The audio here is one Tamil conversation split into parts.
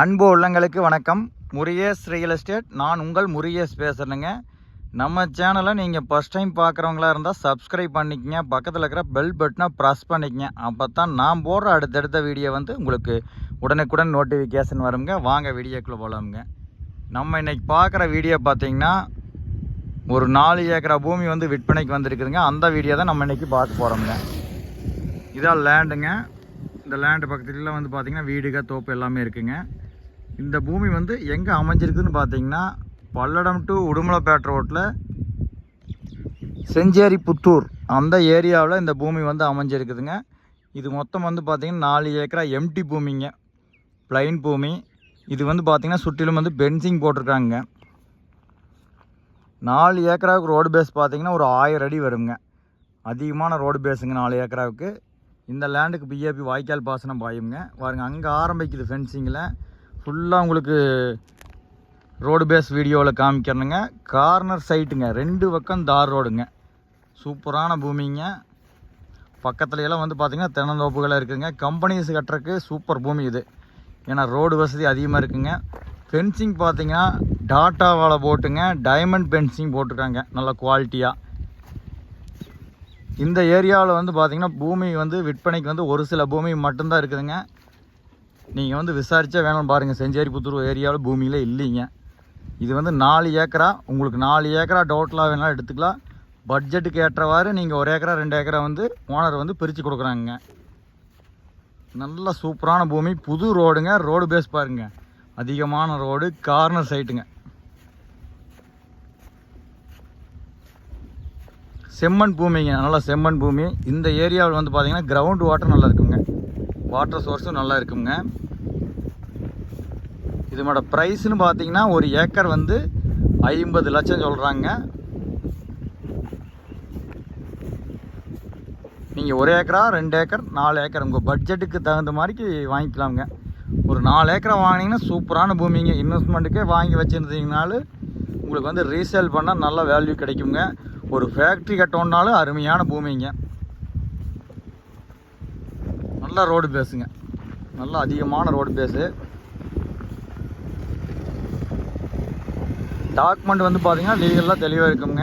அன்பு உள்ளங்களுக்கு வணக்கம். முரியேஸ் ரியல் எஸ்டேட் நான் உங்கள் முரியேஸ் பேசுகிறேங்க நம்ம சேனலை நீங்கள் ஃபஸ்ட் டைம் பார்க்குறவங்களா இருந்தால் சப்ஸ்கிரைப் பண்ணிக்கங்க. பக்கத்தில் இருக்கிற பெல் பட்டனை ப்ரெஸ் பண்ணிக்கங்க. அப்போ தான் நான் போடுற அடுத்தடுத்த வீடியோ வந்து உங்களுக்கு உடனுக்குடன் நோட்டிஃபிகேஷன் வருங்க. வாங்க வீடியோக்குள்ளே போகலாமுங்க நம்ம இன்றைக்கி பார்க்குற வீடியோ பார்த்தீங்கன்னா ஒரு நாலு ஏக்கரா பூமி வந்து விற்பனைக்கு வந்திருக்குதுங்க. அந்த வீடியோ தான் நம்ம இன்றைக்கி பார்க்க போகிறோம்ங்க இதான் லேண்டுங்க இந்த லேண்டு பக்கத்துலலாம் வந்து பார்த்திங்கன்னா வீடுக தோப்பு எல்லாமே இருக்குங்க. இந்த பூமி வந்து எங்கே அமைஞ்சிருக்குதுன்னு பார்த்தீங்கன்னா பல்லடம் டு உடுமலைப்பேட்டை ரோட்டில் செஞ்சேரி புத்தூர் அந்த ஏரியாவில் இந்த பூமி வந்து அமைஞ்சிருக்குதுங்க. இது மொத்தம் வந்து பார்த்திங்கன்னா நாலு ஏக்கரா எம்டி பூமிங்க. பிளைன் பூமி. இது வந்து பார்த்திங்கன்னா சுற்றிலும் வந்து பென்சிங் போட்டிருக்காங்க. நாலு ஏக்கராவுக்கு ரோடு பேஸ் பார்த்தீங்கன்னா ஒரு ஆயிரம் அடி வருங்க. அதிகமான ரோடு பேஸுங்க நாலு ஏக்கராவுக்கு. இந்த லேண்டுக்கு பிஏபி வாய்க்கால் பாசனம் பாயுங்க. பாருங்க அங்கே ஆரம்பிக்குது ஃபென்சிங்கில் ஃபுல்லாக உங்களுக்கு ரோடு பேஸ் வீடியோவில் காமிக்கிறேனுங்க. கார்னர் சைட்டுங்க ரெண்டு பக்கம் தார் ரோடுங்க சூப்பரான பூமிங்க. பக்கத்துல எல்லாம் வந்து பார்த்திங்கன்னா தென்னந்தோப்புகளாக இருக்குதுங்க கம்பெனிஸ் கட்டுறக்கு சூப்பர் பூமி இது. ஏன்னா ரோடு வசதி அதிகமாக இருக்குங்க. ஃபென்சிங் பார்த்தீங்கன்னா டாட்டாவால் போட்டுங்க. டைமண்ட் ஃபென்சிங் போட்டிருக்காங்க. நல்ல குவாலிட்டியாக இந்த ஏரியாவில் வந்து பார்த்திங்கன்னா பூமி வந்து விற்பனைக்கு வந்து ஒரு சில பூமி மட்டும்தான் இருக்குதுங்க. நீங்கள் வந்து விசாரித்தா வேணும் பாருங்கள் செஞ்சேரி புத்தூர் ஏரியாவில் பூமியில் இல்லைங்க. இது வந்து நாலு ஏக்கரா? உங்களுக்கு நாலு ஏக்கரா டோட்டலாக வேணாலும் எடுத்துக்கலாம். பட்ஜெட்டுக்கு ஏற்றவாறு நீங்கள் ஒரு ஏக்கரா ரெண்டு ஏக்கரா வந்து ஓனர் வந்து பிரித்து கொடுக்குறாங்க. நல்ல சூப்பரான பூமி. புது ரோடுங்க. ரோடு பேஸ் பாருங்க. அதிகமான ரோடு கார்னர் சைட்டுங்க செம்மண் பூமிங்க. நல்லா செம்மண் பூமி. இந்த ஏரியாவில் வந்து பார்த்தீங்கன்னா கிரவுண்ட் வாட்டர் நல்லா இருக்குங்க. வாட்டர் சோர்ஸும் நல்லா இருக்குங்க. இதனோட ப்ரைஸ்னு பார்த்தீங்கன்னா ஒரு ஏக்கர் வந்து ஐம்பது லட்சம் சொல்கிறாங்க நீங்கள் ஒரு ஏக்கரா ரெண்டு ஏக்கர் நாலு ஏக்கர் உங்கள் பட்ஜெட்டுக்கு தகுந்த மாதிரிக்கு வாங்கிக்கலாமுங்க. ஒரு நாலு ஏக்கரை வாங்கினீங்கன்னா சூப்பரான பூமிங்க. இன்வெஸ்ட்மெண்ட்டுக்கே வாங்கி வச்சுருந்தீங்கனாலும் உங்களுக்கு வந்து ரீசேல் பண்ணால் நல்ல வேல்யூ கிடைக்குங்க. ஒரு ஃபேக்ட்ரி கட்டோன்னாலும் அருமையான பூமிங்க. நல்ல ரோடு பேஸுங்க நல்ல அதிகமான ரோடு பேஸு டாக்குமெண்ட் வந்து பார்த்தீங்கன்னா லீகலாக தெளிவாக இருக்குங்க.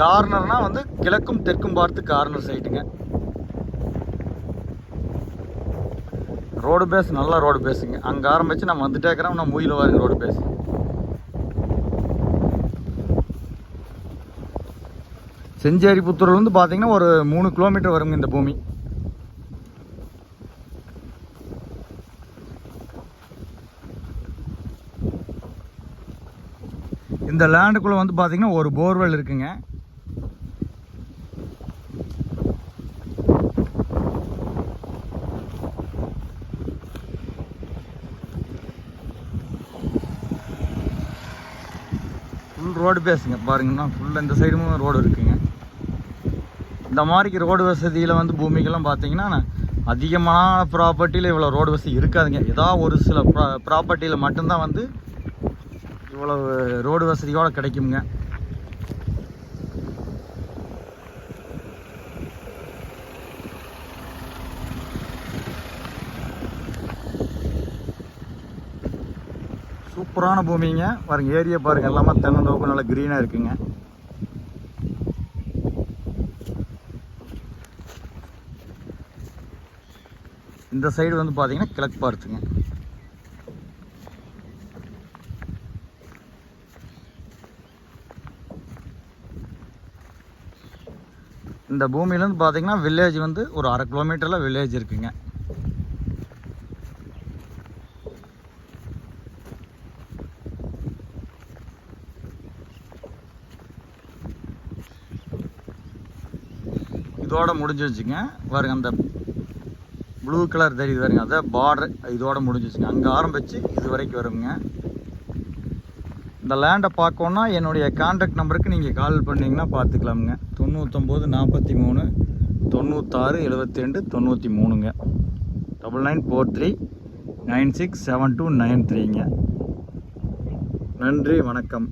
கார்னர்னால் வந்து கிழக்கும் தெற்கும் பார்த்து கார்னர் சைட்டுங்க ரோடு பேஸ் நல்ல ரோடு பேஸுங்க அங்கே ஆரம்பித்து நம்ம வந்துட்டே இருக்கிறோம் நம்ம மூயில் வருங்க ரோடு பேஸ் செஞ்சேரி புத்தூர்லேருந்து பார்த்தீங்கன்னா ஒரு மூணு கிலோமீட்டர் வருங்க இந்த பூமி. இந்த லேண்டுக்குள்ளே வந்து பார்த்தீங்கன்னா ஒரு போர்வெல் இருக்குங்க. ரோடு பேசுங்க. பாருங்கன்னா ஃபுல்லாக இந்த சைடும் ரோடு இருக்குங்க. இந்த மாதிரிக்கு ரோடு வசதியில் வந்து பூமிக்கெல்லாம் பார்த்தீங்கன்னா அதிகமான ப்ராப்பர்ட்டியில் இவ்வளோ ரோடு வசதி இருக்காதுங்க. ஏதாவது ஒரு சில ப்ரா ப்ராப்பர்ட்டியில் மட்டும்தான் வந்து இவ்வளவு ரோடு வசதியோடு கிடைக்குங்க. புராண பூமிங்க. பாருங்க ஏரியா பாருங்க. எல்லாமே தென்னந்தோப்பு நல்லா க்ரீனாக இருக்குங்க. இந்த சைடு வந்து பார்த்தீங்கன்னா கிழக்கு பார்த்துங்க. இந்த பூமியிலேருந்து பார்த்தீங்கன்னா வில்லேஜ் வந்து ஒரு அரை கிலோமீட்டரில் வில்லேஜ் இருக்குங்க. இதோட முடிஞ்சிருச்சுங்க பாருங்க அந்த ப்ளூ கலர் தெரியுது பாருங்க அதை பார்டர் இதோட முடிஞ்சிச்சுங்க அங்கே ஆரம்பித்து இது வரைக்கும் வருங்க. இந்த லேண்டை பார்க்கணுன்னா என்னுடைய கான்டாக்ட் நம்பருக்கு நீங்கள் கால் பண்ணிங்கன்னா பார்த்துக்கலாமுங்க. தொண்ணூற்றொம்பது நாற்பத்தி மூணு தொண்ணூத்தாறு எழுபத்தி ரெண்டு தொண்ணூற்றி மூணுங்க double nine four three nine six seven two nine த்ரீங்க நன்றி வணக்கம்.